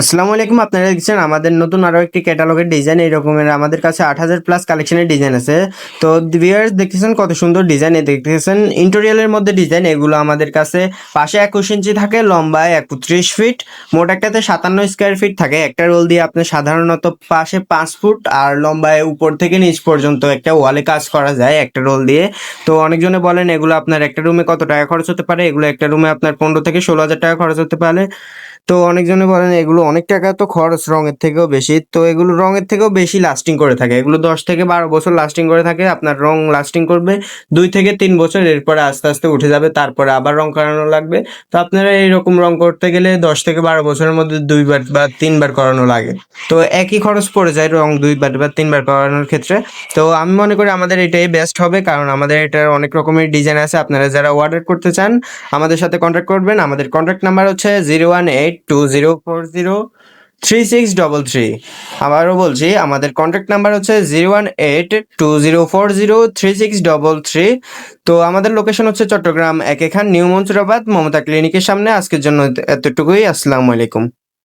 আসসালামু আলাইকুম, আপনারা দেখছেন আমাদের নতুন আরও একটি ক্যাটালগের ডিজাইন, এই রকমের আমাদের কাছে আট হাজার প্লাস কালেকশনের ডিজাইন আছে। তো ভিউয়ার্স দেখতেছেন কত সুন্দর ডিজাইন দেখতেছেন ইন্টেরিয়ালের মধ্যে ডিজাইন, এগুলো আমাদের কাছে পাশে একুশ ইঞ্চি থাকে লম্বায় একত্রিশ ফিট মোট একটাতে সাতান্ন স্কোয়ার ফিট থাকে। একটা রোল দিয়ে আপনি সাধারণত পাশে পাঁচ ফুট আর লম্বায় উপর থেকে নিচ পর্যন্ত একটা ওয়ালে কাজ করা যায় একটা রোল দিয়ে। তো অনেকজনে বলেন, এগুলো আপনার একটা রুমে কত টাকা খরচ হতে পারে? এগুলো একটা রুমে আপনার পনেরো থেকে ষোলো হাজার টাকা খরচ হতে পারে। তো অনেকজনে বলেন, এগুলো অনেক টাকা তো খরচ রঙের থেকেও বেশি। তো এগুলো রঙের থেকেও বেশি লাস্টিং করে থাকে। এগুলো দশ থেকে বারো বছর লাস্টিং করে থাকে। আপনার রং লাস্টিং করবে দুই থেকে তিন বছর। এরপরে আস্তে আস্তে উঠে যাবে। তারপরে আবার রং করানো লাগবে। তো আপনারা এইরকম রং করতে গেলে দশ থেকে বারো বছরের মধ্যে দুইবার বা তিনবার করানো লাগে। তো একই খরচ পড়ে যায় রং দুইবার বা তিনবার করানোর ক্ষেত্রে। তো আমি মনে করি আমাদের এটাই বেস্ট হবে। কারণ আমাদের এটার অনেক রকমের ডিজাইন আছে। আপনারা যারা অর্ডার করতে চান, আমাদের সাথে কন্ট্যাক্ট করবেন। আমাদের কন্ট্যাক্ট নাম্বার হচ্ছে zero one eight two zero four zero three six double three আবারও বলছি, আমাদের কন্ট্যাক্ট নাম্বার হচ্ছে zero one eight two zero four zero three six double three তো আমাদের লোকেশন হচ্ছে চট্টগ্রাম একেখান নিউ মনসুরাবাদ, মমতা ক্লিনিকের সামনে। আজকের জন্য এতটুকুই, আসসালামু আলাইকুম।